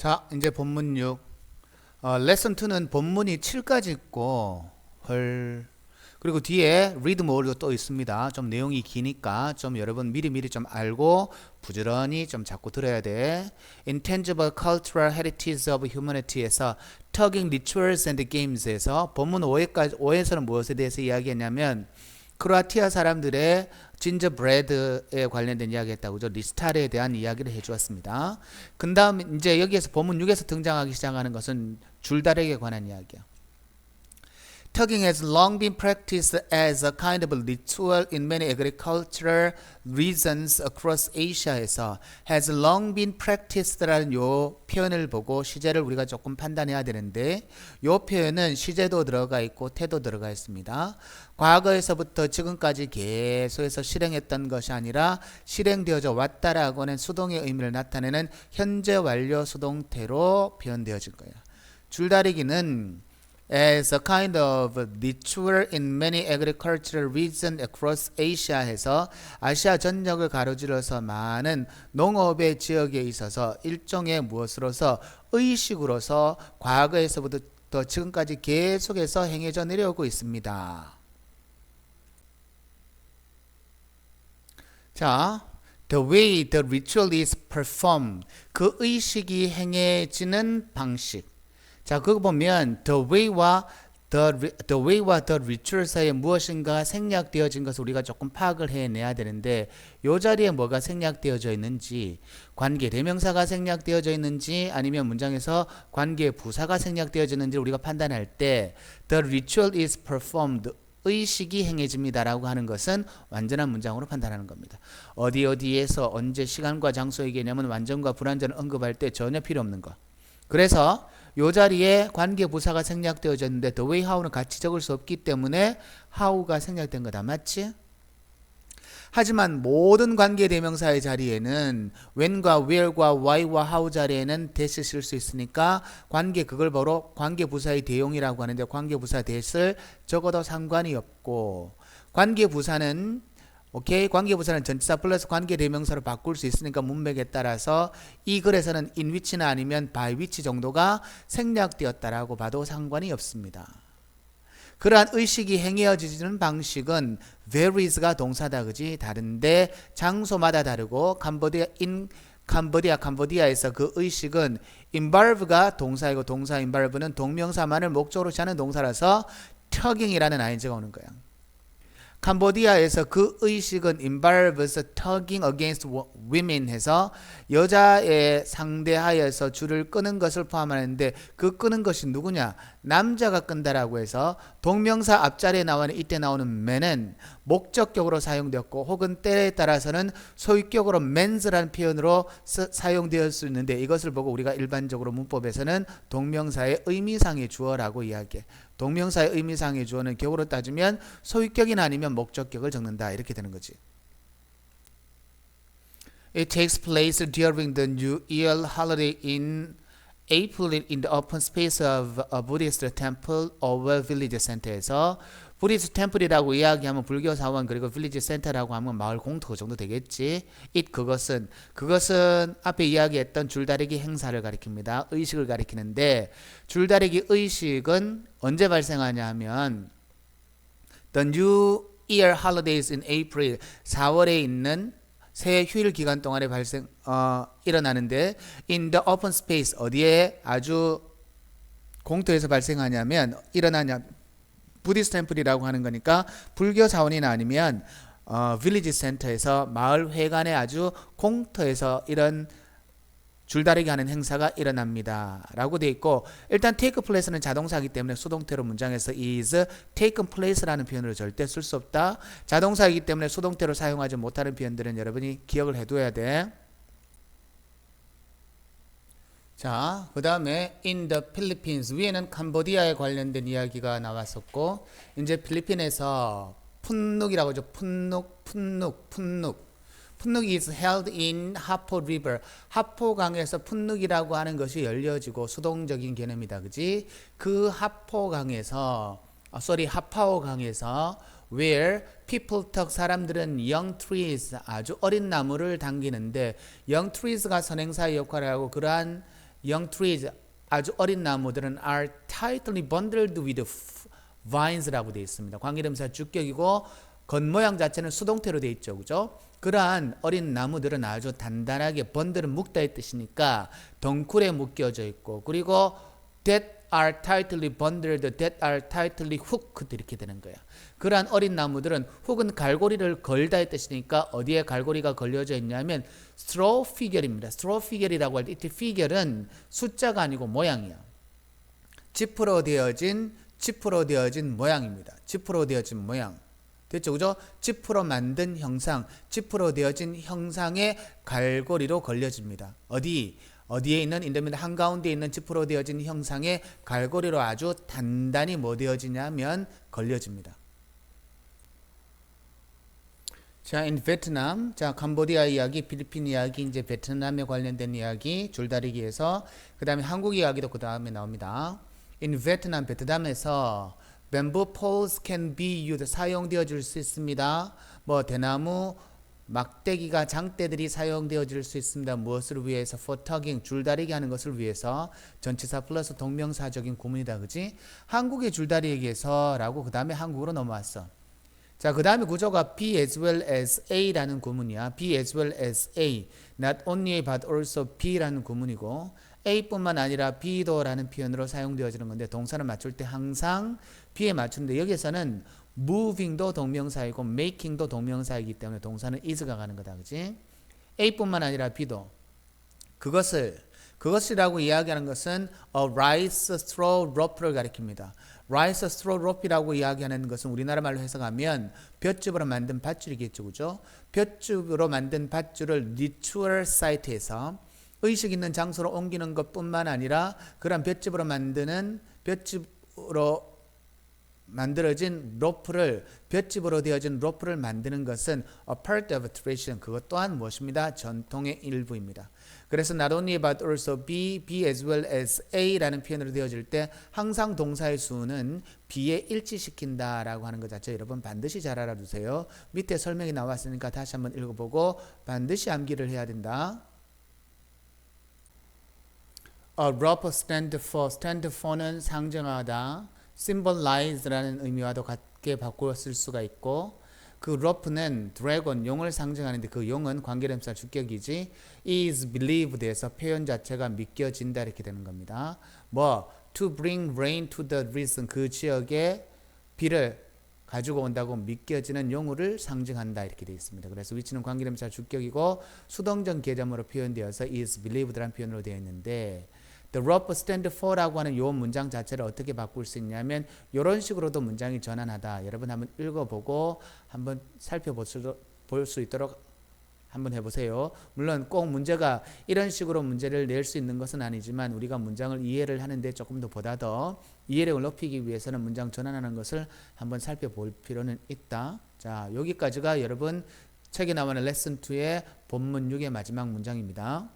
자, 이제 본문 6. 어, 레슨 2는 본문이 7까지 있고 헐. 그리고 뒤에 read more도 또 있습니다. 좀 내용이 기니까 좀 여러분 미리미리 좀 알고 부지런히 좀 자꾸 들어야 돼. Intangible Cultural Heritage of Humanity에서 Tugging Rituals and Games에서 본문 5회까지 5회에서는 무엇에 대해서 이야기했냐면 크로아티아 사람들의 진저 브레드에 관련된 이야기 했다고 죠 리스타르에 대한 이야기를 해주었습니다. 그 다음 이제 여기에서 본문 6에서 등장하기 시작하는 것은 줄다리기에 관한 이야기야. Tugging has long been practiced as a kind of ritual in many agricultural regions across Asia에서 has long been practised라는 요 표현을 보고 시제를 우리가 조금 판단해야 되는데 요 표현은 시제도 들어가 있고 태도 들어가 있습니다. 과거에서부터 지금까지 계속해서 실행했던 것이 아니라 실행되어져 왔다라고 하는 수동의 의미를 나타내는 현재 완료 수동태로 표현되어진 거예요. 줄다리기는 as a kind of ritual in many agricultural regions across Asia 해서 아시아 전역을 가로질러서 많은 농업의 지역에 있어서 일종의 무엇으로서 의식으로서 과거에서부터 지금까지 계속해서 행해져 내려오고 있습니다. 자, the way the ritual is performed 그 의식이 행해지는 방식 자, 그거 보면 the way와 the, the way와 the ritual 사이에 무엇인가 생략되어진 것을 우리가 조금 파악을 해내야 되는데 요 자리에 뭐가 생략되어져 있는지 관계 대명사가 생략되어져 있는지 아니면 문장에서 관계 부사가 생략되어졌는지 우리가 판단할 때 the ritual is performed 의식이 행해집니다라고 하는 것은 완전한 문장으로 판단하는 겁니다. 어디 어디에서 언제 시간과 장소의 개념은 완전과 불완전을 언급할 때 전혀 필요 없는 거. 그래서 요 자리에 관계 부사가 생략되어졌는데 the way how는 같이 적을 수 없기 때문에 how가 생략된 거다. 맞지? 하지만 모든 관계 대명사의 자리에는 when과 where과 why와 how 자리에는 대시 쓸 수 있으니까 관계 그걸 바로 관계 부사의 대용이라고 하는데 관계 부사 대를 적어도 상관이 없고 관계 부사는 오케이 관계부사는 전치사 플러스 관계 대명사로 바꿀 수 있으니까 문맥에 따라서 이 글에서는 in which나 아니면 by which 정도가 생략되었다라고 봐도 상관이 없습니다. 그러한 의식이 행해지는 방식은 varies가 동사다 그지 다른데 장소마다 다르고 캄보디아 in 캄보디아 캄보디아에서 그 의식은 involve가 동사이고 동사 involve는 동명사만을 목적으로 하는 동사라서 tugging이라는 ing가 오는 거야. 캄보디아에서 그 의식은 involves tugging against women 해서 여자의 상대하여서 줄을 끄는 것을 포함하는데 그 끄는 것이 누구냐? 남자가 끈다라고 해서 동명사 앞자리에 나오는 이때 나오는 man은 목적격으로 사용되었고 혹은 때에 따라서는 소유격으로 mens라는 표현으로 사용되을 수 있는데 이것을 보고 우리가 일반적으로 문법에서는 동명사의 의미상의 주어라고 이야기해. 동명사의 의미상의 주어는 격으로 따지면 소유격이나 아니면 목적격을 적는다 이렇게 되는 거지. It takes place during the New Year holiday in April in the open space of a Buddhist temple or village center에서 부디스 템플이라고 이야기하면 불교 사원 그리고 빌리지 센터라고 하면 마을 공터 그 정도 되겠지. it 그것은 그것은 앞에 이야기했던 줄다리기 행사를 가리킵니다. 의식을 가리키는데 줄다리기 의식은 언제 발생하냐 하면 the new year holidays in April 4월에 있는 새 휴일 기간 동안에 발생 어, 일어나는데 in the open space 어디에 아주 공터에서 발생하냐면 일어나냐 부디스 템플이라고 하는 거니까 불교 자원이나 아니면 어, 빌리지 센터에서 마을 회관에 아주 공터에서 이런 줄다리기 하는 행사가 일어납니다. 라고 되어 있고 일단 take place는 자동사이기 때문에 수동태로 문장에서 is taken place라는 표현을 절대 쓸 수 없다. 자동사이기 때문에 수동태로 사용하지 못하는 표현들은 여러분이 기억을 해둬야 돼. 자, 그 다음에 in the Philippines 위에는 캄보디아에 관련된 이야기가 나왔었고 이제 필리핀에서 푼눅이라고 하죠. 푼눅, 푼눅, 푼눅. 푼눅이 is held in 하포 river. 하포 강에서 푼눅이라고 하는 것이 열려지고 수동적인 개념이다. 그지? 그 하포 강에서 아, sorry, 하파오 강에서 where people talk 사람들은 young trees 아주 어린 나무를 당기는데 young trees가 선행사의 역할을 하고 그러한 young trees 아주 어린 나무들은 are tightly bundled with vines라고 되어 있습니다. 관계대명사 주격이고 겉모양 자체는 수동태로 되어 있죠. 그죠? 그러한 어린 나무들은 아주 단단하게 번들은 묶다의 뜻이니까 덩쿨에 묶여져 있고 그리고 that are tightly bundled, that are tightly hooked 이렇게 되는 거야. 그러한 어린 나무들은 혹은 갈고리를 걸다의 뜻이니까 어디에 갈고리가 걸려져 있냐면 straw figure입니다. straw figure이라고 할 때 이 figure은 숫자가 아니고 모양이야. 지프로 되어진 지프로 되어진 모양입니다. 지프로 되어진 모양. 됐죠? 그죠? 지프로 만든 형상, 지프로 되어진 형상의 갈고리로 걸려집니다. 어디? 어디에 있는 인더미드 한가운데 있는 지프로 되어진 형상의 갈고리로 아주 단단히 뭐 되어지냐면 걸려집니다. 자, in 베트남, 자, 캄보디아 이야기, 필리핀 이야기, 이제 베트남에 관련된 이야기, 줄다리기에서 그 다음에 한국 이야기도 그 다음에 나옵니다. In Vietnam, 베트남에서 bamboo poles can be used, 사용되어질 수 있습니다. 뭐 대나무 막대기가 장대들이 사용되어질 수 있습니다. 무엇을 위해서? for tugging, 줄다리기 하는 것을 위해서 전치사 플러스 동명사적인 구문이다. 그지? 한국의 줄다리기에서 라고 그 다음에 한국으로 넘어왔어. 자, 그 다음에 구조가 be as well as a라는 구문이야. be as well as a. not only but also be라는 구문이고 a뿐만 아니라 be도라는 표현으로 사용되어지는 건데 동사를 맞출 때 항상 be에 맞추는데 여기서는 moving도 동명사이고 making도 동명사이기 때문에 동사는 is가 가는 거다. 그지? a뿐만 아니라 be도 그것을 그것이라고 이야기하는 것은 rice straw rope를 가리킵니다. rice straw rope이라고 이야기하는 것은 우리나라 말로 해석하면 볏짚으로 만든 밧줄이겠죠, 그죠? 볏짚으로 만든 밧줄을 ritual site에서 의식 있는 장소로 옮기는 것뿐만 아니라 그런 볏짚으로 만드는 볏짚으로 만들어진 로프를 볏짚으로 되어진 로프를 만드는 것은 a part of tradition 그것 또한 무엇입니다? 전통의 일부입니다. 그래서 not only but also be, be as well as a라는 표현으로 되어질 때 항상 동사의 수는 be에 일치시킨다라고 하는 것 자체 여러분 반드시 잘 알아두세요. 밑에 설명이 나왔으니까 다시 한번 읽어보고 반드시 암기를 해야 된다. A rope stand for, stand for는 상징하다. Symbolize라는 의미와도 같게 바꾸어 쓸 수가 있고 그 rope는 드래곤 용을 상징하는데 그 용은 관계대명사 주격이지 is believed에서 표현 자체가 믿겨진다 이렇게 되는 겁니다. 뭐 to bring rain to the region 그 지역에 비를 가지고 온다고 믿겨지는 용어를 상징한다 이렇게 되어 있습니다. 그래서 위치는 관계대명사 주격이고 수동적 계좌으로 표현되어서 is believed라는 표현으로 되어 있는데 The rope stand for라고 하는 요 문장 자체를 어떻게 바꿀 수 있냐면 이런 식으로도 문장이 전환하다. 여러분 한번 읽어보고 한번 살펴볼 수 있도록 한번 해보세요. 물론 꼭 문제가 이런 식으로 문제를 낼 수 있는 것은 아니지만 우리가 문장을 이해를 하는데 조금 더 보다 더 이해력을 높이기 위해서는 문장 전환하는 것을 한번 살펴볼 필요는 있다. 자 여기까지가 여러분 책에 나오는 레슨 2의 본문 6의 마지막 문장입니다.